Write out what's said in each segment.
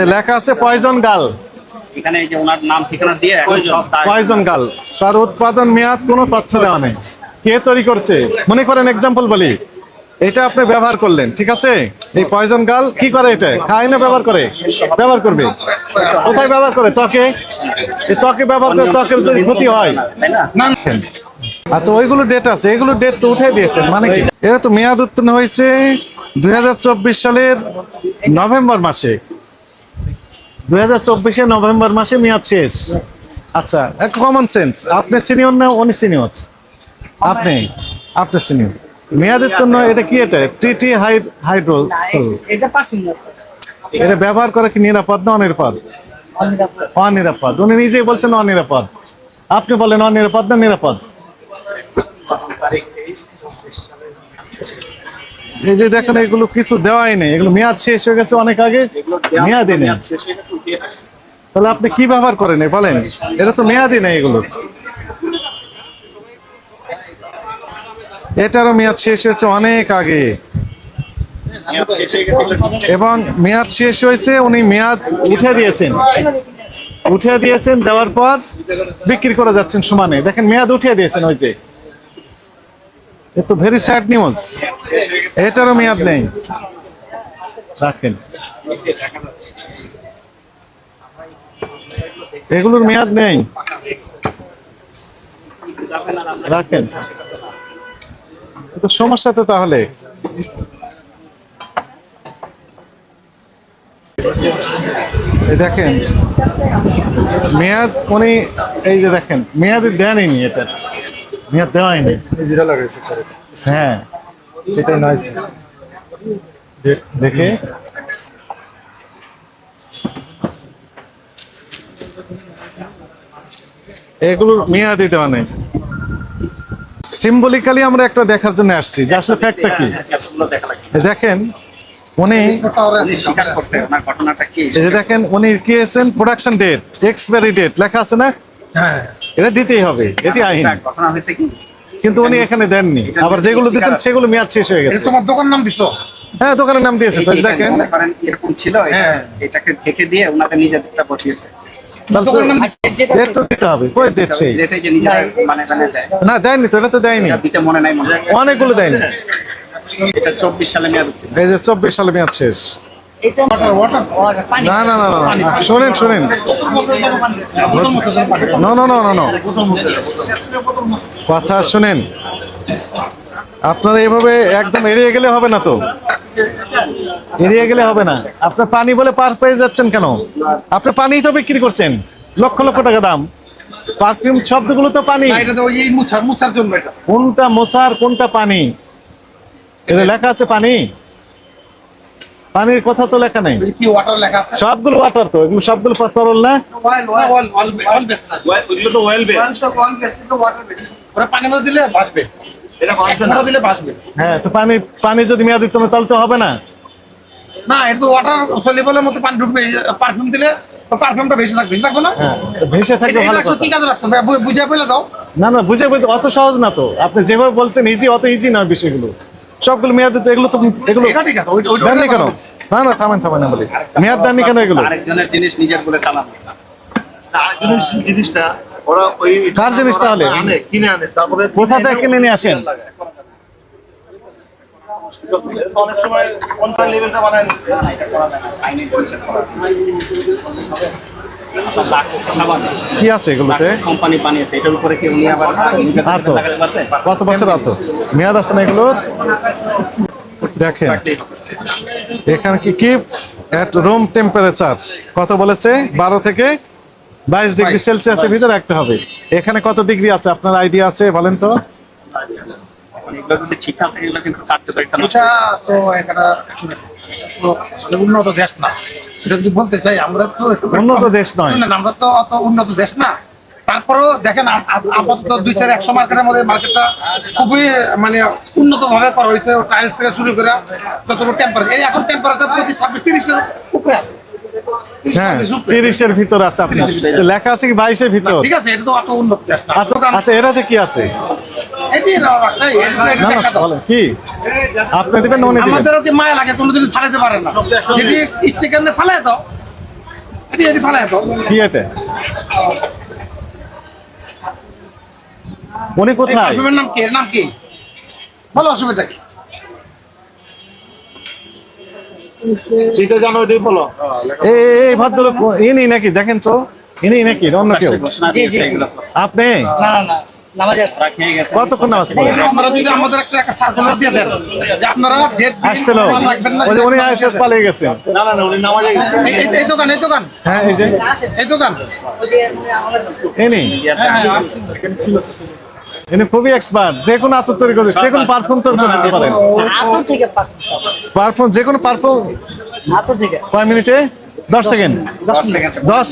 এ লেখা আছে পয়জন গাল। এখানে এই যে ওনার নাম ঠিকানা দিয়ে এখন সব তার- পয়জন গাল। তার উৎপাদন মেয়াদ কোনো তথ্য দেওয়া নেই। কে তৈরি করছে? মনে করেন এক্সাম্পল বলি। এটা আপনি ব্যবহার করলেন ঠিক আছে? এই পয়জন গাল কি করে এটা? খায় না ব্যবহার করে? ব্যবহার করবে। কোথায় ব্যবহার করে? ত্বকে? এই ত্বকে ব্যবহার করে ত্বকের যদি ক্ষতি হয়। আচ্ছা ওইগুলো ডেট আছে। এগুলো ডেট তো উঠে দিয়েছেন মানে কি? এটা তো মেয়াদ উত্তীর্ণ হয়েছে দুই হাজার চব্বিশ সালের নভেম্বর মাসে। দুই হাজার চব্বিশে নভেম্বর মাসে মেয়াদ শেষ। আচ্ছা এক কমন সেন্স আপনি সিনিয়র না উনি সিনিয়র আপনি আপনি সিনিয়র মেয়াদ উত্তীর্ণ এটা কি এটা? টিটি হাইড্রোল এটা এটা ব্যবহার করা কি নিরাপদ না অনিরাপদ? অনিরাপদ। অনিরাপদ। উনি নিজেই বলছেন অনিরাপদ। আপনি বলেন অনিরাপদ না নিরাপদ? এই যে দেখেন এগুলো কিছু দেওয়াই নেই। এগুলো মেয়াদ শেষ হয়ে গেছে অনেক আগে। মেয়াদই নেই। মেয়াদ। তাহলে আপনি কি ব্যবহার করেন বলেন? এটা তো মেয়াদই নেই এগুলো। এটারও মেয়াদ শেষ হয়েছে অনেক আগে। মেয়াদ এবং মেয়াদ শেষ হয়েছে, উনি মেয়াদ উঠে দিয়েছেন। উঠে দিয়েছেন, দেওয়ার পর বিক্রি করে যাচ্ছেন সমানে। দেখেন, মেয়াদ উঠিয়ে দিয়েছেন ওই যে। A very sad news. এটারও মেয়াদ নেই। রাখেন। এগুলোর মেয়াদ নেই। রাখেন। তো সমস্যা তো তাহলে। দেখেন মেয়াদ উনি এই যে দেখেন মেয়াদ দেয়নি এটা। মেয়াদ দেওয়াই নেই যেটা লাগাইছে স্যার হ্যাঁ। নয় স্যার। দেখে? এগুলোর মেয়াদি দেওয়া নেই সিম্বলিক্যালি আমরা একটা দেখার জন্য আসছি। যে আসলে ফ্যাক্টটা কি? দেখেন উনি এই যে দেখেন উনি কি এসেছেন প্রোডাকশন ডেট এক্সপায়ারি ডেট লেখা আছে না? হ্যাঁ। এটা দিতেই হবে এটি আইন। ঘটনা হয়েছে কি? কিন্তু উনি এখানে দেননি। আবার যেগুলো দিচ্ছেন সেগুলো মেয়াদ শেষ হয়ে গেছে। তোমার দোকান নাম দিছো? হ্যাঁ দোকানের নাম দিয়েছে। দেখেন। এরকম ছিল হ্যাঁ। এটাকে ঢেকে দিয়ে ওনাদের নিজেরটা বসিয়েছে। ডেট তো দিতে হবে কই ডেট সেই? মানে মানে না দেয়নি তো এটা তো দেয়নি। অনেকগুলো দেয়নি। এটা চব্বিশ সালে মেয়াদ এই যে চব্বিশ সালে মেয়াদ শেষ। এটা ওয়াটার ওয়াটার ওয়াটার পানি। না না না না না শোনেন শোনেন। No no no no no. কথা শুনেন। আপনারা এভাবে একদম এড়িয়ে গেলে হবে না তো? এড়িয়ে গেলে হবে না। আপনার পানি বলে পার পেয়ে যাচ্ছেন কেন? আপনি পানি তো বিক্রি করছেন। লক্ষ লক্ষ টাকা দাম। পারফিউম শব্দগুলো তো পানি। এটা তো ওই মুছার মুছার জন্য এটা। কোনটা মোছার কোনটা পানি? এটা লেখা আছে পানি? পানির কথা তো লেখা নেই। এই কি ওয়াটার লেখা আছে? সবগুলো ওয়াটার তো এগুলো সবগুলো তরল না? মধ্যে দিলে ভাসবে এটা এক ফোঁটা দিলে ভাসবে হ্যাঁ তো পানি পানি যদি মেয়াদ দিতে তাহলে তো হবে না। না এটা তো ওয়াটার সলিবলের মধ্যে পানি ঢুকবে পারফিউম দিলে পারফিউমটা বেশি থাকবে বেশি থাকবে না? হ্যাঁ ভেসে এটা- ভালো কথা। কি কাজে লাগছে ভাই, বু- বুঝিয়ে দাও। না না বুঝে বুঝে অত সহজ না তো। আপনি যেভাবে বলছেন ইজি অত ইজি না বিষয়গুলো। সবগুলো মেয়াদ এগুলো তো এগুলো এটা ঠিক আছে ওই- ওই- দেননি কেন? না না থামেন থামেন না বলি মেয়াদ দেননি কেন এগুলো? আরেকজনের জিনিস নিজের বলে চালানো। আর জিনিস জিনিসটা ওরা ওই কার জিনিস তাহলে? ওরা আনে কিনে আনে তারপরে কোথা থেকে কিনে নিয়ে আসেন? অনেক সময় কোনটা লেভেলটা বানায় নিচ্ছে। কি আছে এগুলোতে? কোম্পানি বানিয়েছে এটার উপরে কি উনি আবার আতো। কত বছর আতো? মেয়াদ আছে না এগুলোর? দেখেন। এখানে কি কি? এট রুম টেম্পারেচার কত বলেছে? বারো থেকে বাইশ ডিগ্রি সেলসিয়াসের ভিতরে রাখতে হবে। এখানে কত ডিগ্রি আছে? আপনার আইডিয়া আছে বলেন তো? মানে এগুলো যদি ঠিক থাকে এগুলো কিন্তু কার্যকারিতা এটা তো একটা শুনে, তো আসলে উন্নত দেশ না। সেটা যদি বলতে চাই আমরা তো উন্নত দেশ নয়। আমরা তো অত উন্নত দেশ না। তারপরেও দেখেন আপ- আপ- আপাতত দুই চার একশো মার্কেটের মধ্যে মার্কেটটা খুবই মানে উন্নত ভাবে করা হয়েছে টাইলস থেকে শুরু করে যতটুকু টেম্পারেচার এই এখন টেম্পারেচার প্রতি ছাব্বিশ তিরিশের উপরে আছে। হ্যাঁ তিরিশের ভিতর আছে আপনার। লেখা আছে কি বাইশের ভিতর? ঠিক আছে এটা তো অত উন্নত দেশ না। আচ্ছা আচ্ছা এটাতে কি আছে? না, না কি? আপনি দিবেন না আমাদেরও কি মায়া লাগে কোনো যদি ফালাইতে পারে না। যদি স্টিকার ফালাই দাও এটি এটি ফালাই তো কি এটা? উনি কোথায়? নাম কি? নাম কি? বলো অসুবিধা কি? জানো ওইটাই বলো। এই এই- এই ভদ্রলোক ইনি নাকি দেখেন তো? ইনি নাকি অন্য কেউ। এগুলো আপনি? না না। না নামাজ আছে। ওরা খেয়ে গেছে। কতক্ষণ নামাজ পড়েন আপনারা যদি আমাদের একটা একটা সার্কুলার দিয়ে দেন যে আপনারা ডেট আসছিল রাখবেন না ওই যে উনি এসে পালিয়ে গেছেন না না না উনি নামাজে গেছে। এই- দোকান এই দোকান। হ্যাঁ এই যে। এই দোকান। ইনি খুবই এক্সপার্ট যে কোনো আতর তৈরি করে যে কোনো পারফিউম তৈরি করে দিতে পারেন। থেকে পারফিউম। যে কোনো থেকে। কয় মিনিটে? দশ সেকেন্ড দশ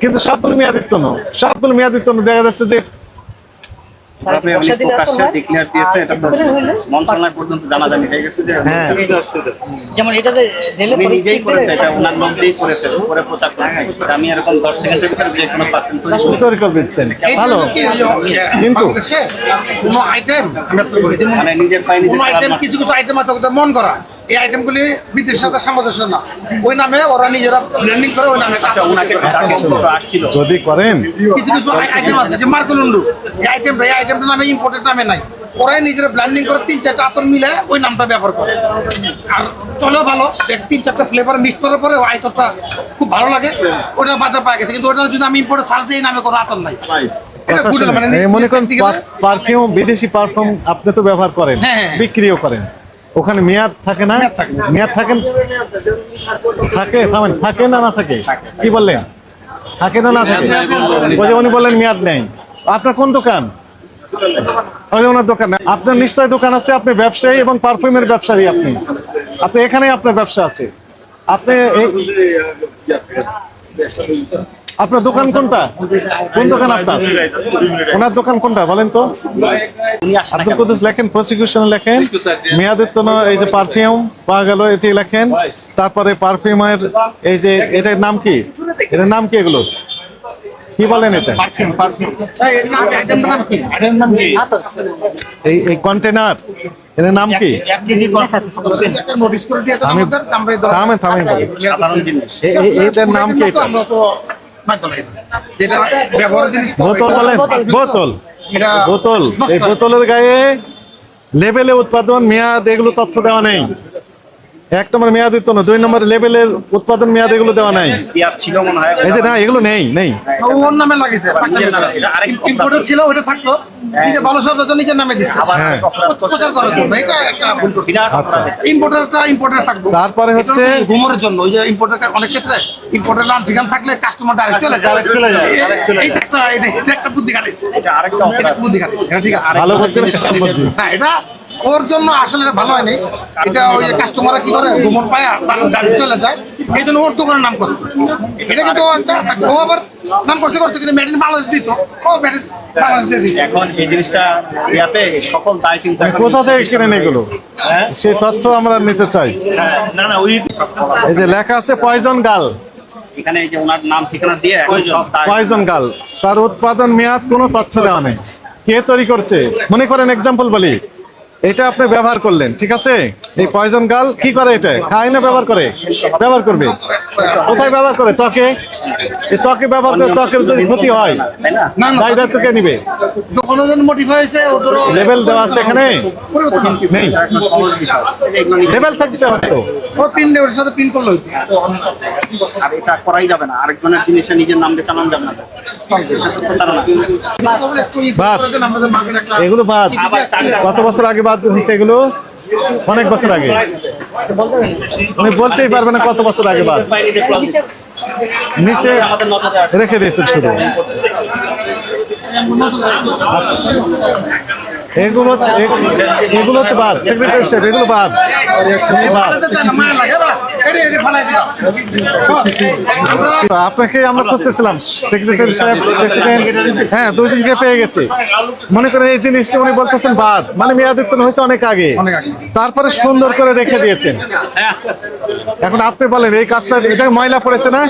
কিন্তু সবগুলো মেয়াদিত্ব না। সবগুলো মেয়াদিত্ব না। দেখা যাচ্ছে যে হয়, হয়ে। গেছে যে হ্যাঁ যেমন এটা যে জেলে উনি পরে নিজেই করেছে এটা ওনার মধ্যেই করেছে করে প্রচার করেছে আমি এরকম দশ সেকেন্ডের ভিতরে যে কোনো পার্সেন্ট তৈরি তৈরি করে দিচ্ছেন। এইটা ভালো। হলো কি, ওই যে, কিন্তু- কোনো আইটেম আমি আপনাকে বলি যেমন মানে নিজের পায়ে আইটেম কিছু কিছু আইটেম আছে মন করা। এই আইটেমগুলি বিদেশের সাথে সামঞ্জস্য না। ওই নামে ওরা নিজেরা করে ওই নামে আচ্ছা, যদি করেন। কিছু কিছু আইটেম আছে যে মার্কলুন্ডু এই আইটেমটা এই আইটেমটা নামে ইম্পোর্টেড নামে নাই। ওরাই নিজেরা ব্ল্যান্ডিং করে তিন চারটা আতর মিলে ওই নামটা ব্যবহার করে। আর চলেও ভালো দেখ তিন চারটা ফ্লেভার মিক্স করার পরে ওই আতরটা খুব ভালো লাগে। ওটা বাজার পাওয়া গেছে কিন্তু ওটা যদি আমি ইম্পোর্টে সার্চ দিই এই নামে কোনো আতর নাই। মানে মনে করেন পারফিউম বিদেশি পারফিউম আপনি তো ব্যবহার করেন হ্যাঁ, হ্যাঁ। বিক্রিও করেন। ওখানে মেয়াদ থাকে না? মেয়াদ থাকে। মেয়াদ থাকেন? থাকে থামেন। থাকে না না থাকে? কি বললেন? থাকে না না থাকে? উনি বললেন মেয়াদ নেই। আপনার কোন দোকান? ওনার দোকান। আপনার নিশ্চয় দোকান আছে আপনি ব্যবসায়ী এবং পারফিউমের ব্যবসায়ী আপনি। আপনি এখানেই আপনার ব্যবসা আছে। আপনি আপনার দোকান কোনটা? কোন দোকান আপনার? ওনার দোকান কোনটা? বলেন তো। আব্দুল কুদ্দুস লেখেন প্রসিকিউশন লেখেন। মেয়াদের জন্য এই যে পারফিউম পাওয়া গেল এটি লেখেন। তারপরে পারফিউমের এই যে এটার নাম কি? এটার নাম কি এগুলো? কি বলেন এটা? এই নাম কি? এই এই কন্টেনার এটার নাম কি? এক নোটিশ করে দিয়ে আমি থামেন থামেন। এটার নাম কি এটা যেটা জিনিস এটা বোতল। এই বোতলের গায়ে লেবেলে উৎপাদন মেয়াদ এগুলো তথ্য দেওয়া নেই। এক নম্বর মেয়াদ দিত না দুই নম্বর লেবেলের উৎপাদন মেয়াদ এগুলো দেওয়া নাই। ছিল মনে হয় এই যে না এগুলো নেই নেই। ওর নামে লাগিয়েছে এটা ছিল ওটা থাকতো। নিজে ভালো শব্দ তো নিজের নামে দিচ্ছে হ্যাঁ। প্রচার করার জন্য এটা একটা ভুল করছে। আচ্ছা। ইম্পোর্টারটা ইম্পোর্টার থাকবে। তারপরে হচ্ছে- এটা জন্য। ওই যে ইম্পোর্টার অনেক ক্ষেত্রে ইম্পোর্টার নাম ঠিকানা থাকলে কাস্টমার ডাইরেক্ট চলে যায়। চলে যায়, এই- চলে যায়। একটা এটা এটা একটা বুদ্ধি কাটাইছে। এটা আরেকটা বুদ্ধি কাটাইছে। এটা ঠিক আছে। ভালো করতে না এটা ওর জন্য আসলে ভালো হয়নি। এটা ওই যে কাস্টমাররা কি করে? ঘুমন পায় তার গাড়ি চলে যায়। এই জন্য ওর দোকানের নাম করছে। এটা কিন্তু ও একটা ও আবার নাম করছে করছে কিন্তু মেডিন বাংলাদেশ দিত। ও মেডিন বাংলাদেশ দিয়ে দিত। এখন এই জিনিসটা ইয়াতে সকল দায় কিন্তু কোথা থেকে কিনেন এগুলো? সেই তথ্য আমরা নিতে চাই। না না ওই এই যে লেখা আছে পয়জন গাল এখানে এই যে ওনার নাম ঠিকানা দিয়ে এখন সব দায় পয়জন গাল তার উৎপাদন মেয়াদ কোনো তথ্য দেওয়া নেই। কে তৈরি করছে? মনে করেন এক্সাম্পল বলি। এটা আপনি ব্যবহার করলেন, ঠিক আছে? এই পয়জন গাল কি করে এটা? খায় না ব্যবহার করে? ব্যবহার করবে। কোথায় ব্যবহার করে? ত্বকে? এই ত্বকে ব্যবহার করে ত্বকের যদি ক্ষতি হয় দায় দায়িত্ব কে নিবে? লেভেল দেওয়া আছে এখানে। নেই। লেভেল থাকতে হতো ও প্রিন্ট ওর সাথে প্রিন্ট করল আর এটা করাই যাবে না আরেকজনের জিনিসে নিজের নাম দিয়ে চালানো যাবে না। বাদ। এগুলো বাদ। কত বছর আগে বাদ হয়েছে এগুলো? অনেক বছর আগে। বলতে উনি বলতেই পারবে না কত বছর আগে বাদ। নিচে। রেখে দিয়েছেন শুধু। আচ্ছা। এগুলো এগুলো হচ্ছে বাদ। সেক্রেটারিশিপ এগুলো বাদ। আপনাকে আমরা খুঁজতেছিলাম। সেক্রেটারি সাহেব প্রেসিডেন্ট হ্যাঁ দুজনকে পেয়ে গেছি। মনে করেন এই জিনিসটা উনি বলতেছেন বাদ। মানে মেয়াদিত্ব হয়েছে অনেক আগে। অনেক আগে। তারপরে সুন্দর করে রেখে দিয়েছেন। এখন আপনি বলেন এই কাজটা এটা ময়লা পড়েছে না?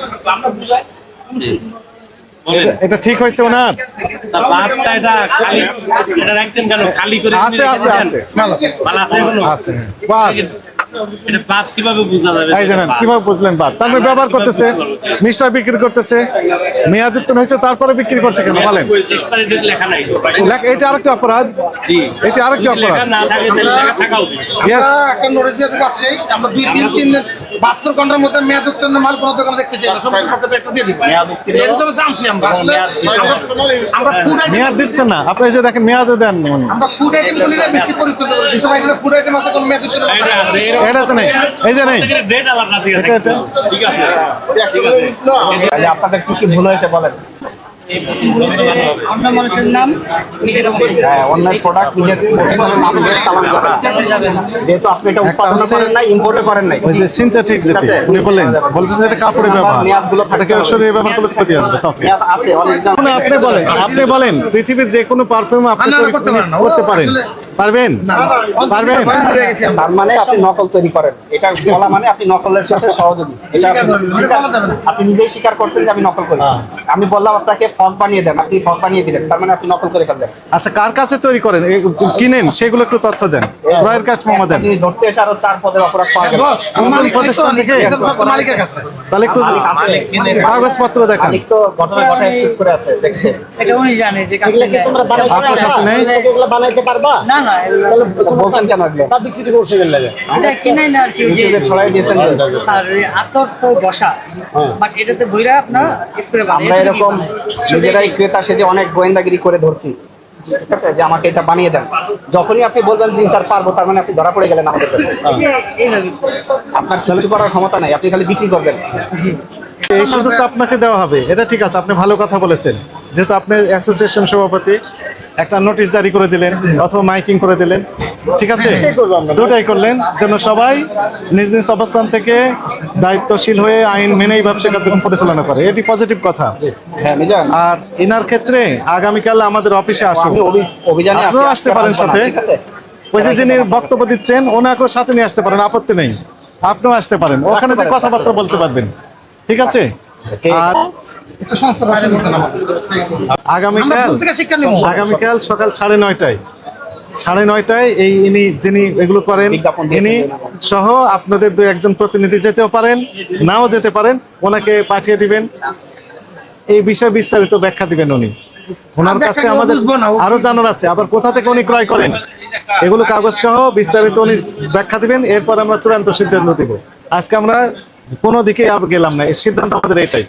এটা- ঠিক হয়েছে ওনার। বাদটা এটা খালি এটা রাখছেন কেন? খালি করে আছে আছে আছে। ভালো আছে। কীভাবে বোঝা যাবে? এই জানেন কীভাবে বুঝলেন বাদ? তারপরে ব্যবহার করতেছে নিশ্চয় বিক্রি করতেছে মেয়াদ উত্তীর্ণ হয়েছে তারপরে বিক্রি করছে কেন? বলেন। এক্সপায়ারি ডেট লেখা নাই। লেখ- এটা আরেকটা অপরাধ। জি। এটা আরেকটা অপরাধ। না থাকে তাহলে লেখা থাকা উচিত Yes. আমরা একটা নোটিশ দিয়ে দেবো আজকে আমরা দুই তিন তিন দিন বাহাত্তর ঘণ্টার মধ্যে মেয়াদ উত্তীর্ণ মাল কোনো দোকানে দেখতে চাই না সমস্ত পক্ষে একটা দিয়ে দিব। মেয়াদ উত্তীর্ণ। এটা তো জানছি আমরা। আসলে আমরা- ফুড আইটেম মেয়াদ দিচ্ছেন না। আপনি এসে যে দেখেন মেয়াদ দেন উনি। আমরা ফুড আইটেম গুলি বেশি পরিচিত করি। আইটেমে ফুড আইটেম আছে কোনো মেয়াদ উত্তীর্ণ এটা আছে এটা তো নেই। এই যে নেই। ডেট আলাদা ঠিক আছে। ঠিক আছে। আপনাদের কি কি ভুল হয়েছে বলেন? অন্য মানুষের নাম নিজের হ্যাঁ অন্য প্রোডাক্ট নিজের নাম দিয়ে চালান করা যেহেতু আপনি এটা উৎপাদন করেন নাই ইম্পোর্টও করেন নাই। ওই যে সিনথেটিক যেটি উনি বললেন বলছেন যে এটা কাপড়ের ব্যবহার। মেয়াদগুলো থাকে ক্ষতি আসবে এখন আপনি। বলেন আপনি বলেন পৃথিবীর যে কোনো পারফিউম আপনি করতে পারেন পারবেন? পারবেন? হয়ে। তার মানে আপনি নকল তৈরি করেন। এটা বলা মানে আপনি নকলের সাথে সহযোগী। এটা স্বীকার করবেন, এটা বলা যাবে না। আপনি নিজেই স্বীকার করছেন যে আমি নকল করি। আমি বললাম আপনাকে ফগ বানিয়ে দেন আপনি ফগ বানিয়ে দিলেন। তার মানে আপনি নকল করে ফেললেন। আচ্ছা কার কাছে তৈরি করেন? কিনেন সেগুলো একটু তথ্য দেন। ক্রয়ের কাস্ট মোহাম্মদ দেন। আপনি ধরতে এসে আরও চার পদের অপরাধ পাওয়া গেল। প্রতিষ্ঠান থেকে- মালিকের কাছে। তাহলে একটু। কাগজপত্র দেখান। তো ঘটনা ঘটায় চুপ করে আছে দেখছে। এটা উনি জানে যে কাকে এগুলা কি তোমরা বানাইতে আপনার কাছে নেই? এগুলা বানাইতে পারবা? না না বলছেন কেন এগুলো পাবলিসিটি করছে গেলে এটা কিনাই না আর কি। ইউটিউবে ছড়াই দিয়েছেন যে। আতর তো বসা। বাট এটাতে বইরা আপনার স্প্রে আমরা এরকম নিজেরাই ক্রেতা সেজে অনেক গোয়েন্দাগিরি করে ধরছি। ঠিক আছে যে আমাকে এটা বানিয়ে দেন। যখনই আপনি বলবেন যে স্যার পারব তার মানে আপনি ধরা পড়ে গেলেন আমাদের আপনার কিছু করার ক্ষমতা নাই আপনি খালি বিক্রি করবেন। এই সুযোগটা আপনাকে দেওয়া হবে। এটা ঠিক আছে আপনি ভালো কথা বলেছেন। যেহেতু আপনি অ্যাসোসিয়েশন সভাপতি একটা নোটিশ জারি করে দিলেন অথবা মাইকিং করে দিলেন। ঠিক আছে? দুটাই করলেন যেন সবাই নিজ নিজ অবস্থান থেকে দায়িত্বশীল হয়ে আইন মেনেই ব্যবসা কার্যক্রম পরিচালনা করে। এটি পজিটিভ কথা। হ্যাঁ আর এনার ক্ষেত্রে আগামীকাল আমাদের অফিসে আসুন। আপনিও আসতে পারেন সাথে। ওই যে যিনি বক্তব্য দিচ্ছেন ওনাকেও সাথে নিয়ে আসতে পারেন আপত্তি নেই। আপনিও আসতে পারেন। ওখানে যে কথাবার্তা বলতে পারবেন। ঠিক আছে? আর আগামীকাল আগামীকাল সকাল সাড়ে নয়টায়। সাড়ে নয়টায় এই ইনি যিনি এগুলো করেন ইনি সহ আপনাদের দু একজন প্রতিনিধি যেতেও পারেন নাও যেতে পারেন ওনাকে পাঠিয়ে দিবেন। এই বিষয়ে বিস্তারিত ব্যাখ্যা দিবেন উনি। ওনার কাছে আমাদের আরও জানার আছে। আবার কোথা থেকে উনি ক্রয় করেন? এগুলো কাগজ সহ বিস্তারিত উনি ব্যাখ্যা দিবেন। এরপর আমরা চূড়ান্ত সিদ্ধান্ত দিব। আজকে আমরা কোনো দিকে গেলাম না। সিদ্ধান্ত আমাদের এটাই।